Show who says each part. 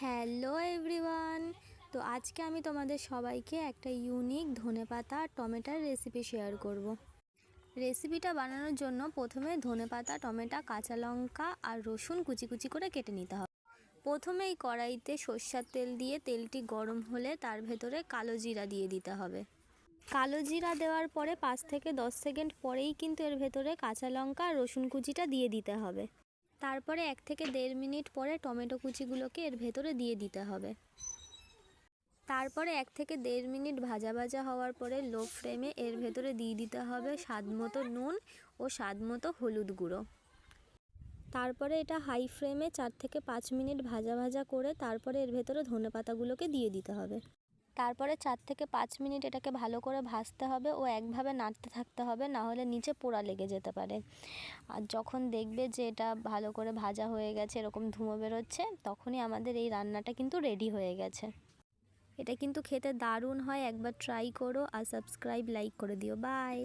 Speaker 1: Hello everyone. তো আজকে আমি তোমাদের সবাইকে একটা ইউনিক ধনেপাতা আর টমেটোর রেসিপি শেয়ার করব। রেসিপিটা বানানোর জন্য প্রথমে ধনেপাতা, টমেটো, কাঁচা লঙ্কা আর রসুন কুচি কুচি করে কেটে নিতে হবে। প্রথমে এই কড়াইতে সর্ষার তেল দিয়ে তেলটি গরম হলে তার ভেতরে কালো জিরা দিয়ে দিতে হবে। কালো জিরা দেওয়ার পরে পাঁচ থেকে দশ সেকেন্ড পরেই কিন্তু এর ভেতরে কাঁচা লঙ্কা আর রসুন কুচিটা দিয়ে দিতে হবে। তারপরে এক থেকে দেড় মিনিট পরে টমেটো কুচিগুলোকে এর ভেতরে দিয়ে দিতে হবে। তারপরে এক থেকে দেড় মিনিট ভাজা ভাজা হওয়ার পরে লো ফ্লেমে এর ভেতরে দিয়ে দিতে হবে স্বাদ মতো নুন ও স্বাদ মতো হলুদ গুঁড়ো। তারপরে এটা হাই ফ্লেমে চার থেকে পাঁচ মিনিট ভাজা ভাজা করে তারপরে এর ভেতরে ধনে পাতাগুলোকে দিয়ে দিতে হবে। তারপরে চার থেকে পাঁচ মিনিট এটাকে ভালো করে ভাজতে হবে ও একভাবে নাড়তে থাকতে হবে, না হলে নিচে পোড়া লেগে যেতে পারে। আর যখন দেখবে যে এটা ভালো করে ভাজা হয়ে গেছে, এরকম ধুঁয়ো বেরোচ্ছে, তখনই আমাদের এই রান্নাটা কিন্তু রেডি হয়ে গেছে। এটা কিন্তু খেতে দারুণ হয়, একবার ট্রাই করো আর সাবস্ক্রাইব লাইক করে দিও। বাই